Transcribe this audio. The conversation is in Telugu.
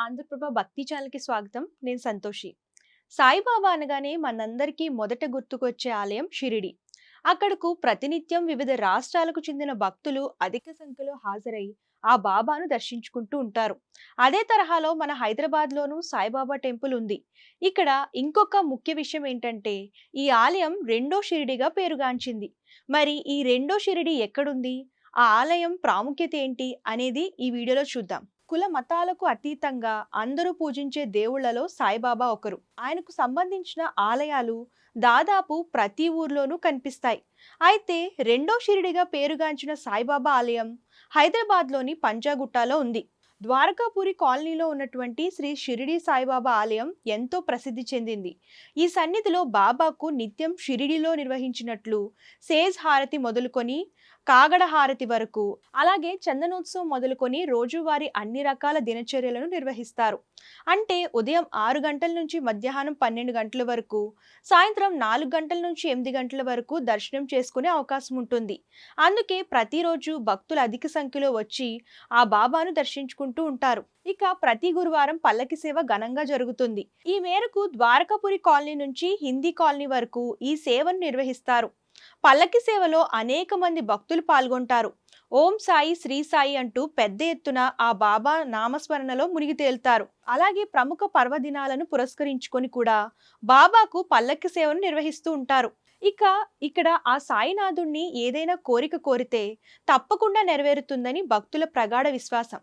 ఆంధ్రప్రభ భక్తి ఛానల్కి స్వాగతం. నేను సంతోషి. సాయిబాబా అనగానే మనందరికీ మొదట గుర్తుకొచ్చే ఆలయం షిరిడి. అక్కడకు ప్రతినిత్యం వివిధ రాష్ట్రాలకు చెందిన భక్తులు అధిక సంఖ్యలో హాజరై ఆ బాబాను దర్శించుకుంటూ ఉంటారు. అదే తరహాలో మన హైదరాబాద్లోనూ సాయిబాబా టెంపుల్ ఉంది. ఇక్కడ ఇంకొక ముఖ్య విషయం ఏంటంటే ఈ ఆలయం రెండో షిరిడిగా పేరుగాంచింది. మరి ఈ రెండో షిరిడి ఎక్కడుంది? ఆ ఆలయం ప్రాముఖ్యత ఏంటి? అనేది ఈ వీడియోలో చూద్దాం. కుల మతాలకు అతీతంగా అందరూ పూజించే దేవుళ్ళలో సాయిబాబా ఒకరు. ఆయనకు సంబంధించిన ఆలయాలు దాదాపు ప్రతి ఊర్లోనూ కనిపిస్తాయి. అయితే రెండో షిరిడిగా పేరుగాంచిన సాయిబాబా ఆలయం హైదరాబాద్లోని పంజాగుట్టాలో ఉంది. ద్వారకాపురి కాలనీలో ఉన్నటువంటి శ్రీ షిరిడి సాయిబాబా ఆలయం ఎంతో ప్రసిద్ధి చెందింది. ఈ సన్నిధిలో బాబాకు నిత్యం షిరిడిలో నిర్వహించినట్లు సేజ్ హారతి మొదలుకొని కాగడ హారతి వరకు అలాగే చందనోత్సవం మొదలుకొని రోజువారీ అన్ని రకాల దినచర్యలను నిర్వహిస్తారు. అంటే ఉదయం ఆరు గంటల నుంచి మధ్యాహ్నం పన్నెండు గంటల వరకు సాయంత్రం నాలుగు గంటల నుంచి ఎనిమిది గంటల వరకు దర్శనం చేసుకునే అవకాశం ఉంటుంది. అందుకే ప్రతిరోజు భక్తులు అధిక సంఖ్యలో వచ్చి ఆ బాబాను దర్శించుకుంటూ ఉంటారు. ఇక ప్రతి గురువారం పల్లకి సేవ ఘనంగా జరుగుతుంది. ఈ మేరకు ద్వారకాపురి కాలనీ నుంచి హిందీ కాలనీ వరకు ఈ సేవను నిర్వహిస్తారు. పల్లకి సేవలో అనేక మంది భక్తులు పాల్గొంటారు. ఓం సాయి శ్రీ సాయి అంటూ పెద్ద ఎత్తున ఆ బాబా నామస్మరణలో మునిగి తేలుతారు. అలాగే ప్రముఖ పర్వదినాలను పురస్కరించుకొని కూడా బాబాకు పల్లకి సేవను నిర్వహిస్తూ ఉంటారు. ఇక ఇక్కడ ఆ సాయినాథుణ్ణి ఏదైనా కోరిక కోరితే తప్పకుండా నెరవేరుతుందని భక్తుల ప్రగాఢ విశ్వాసం.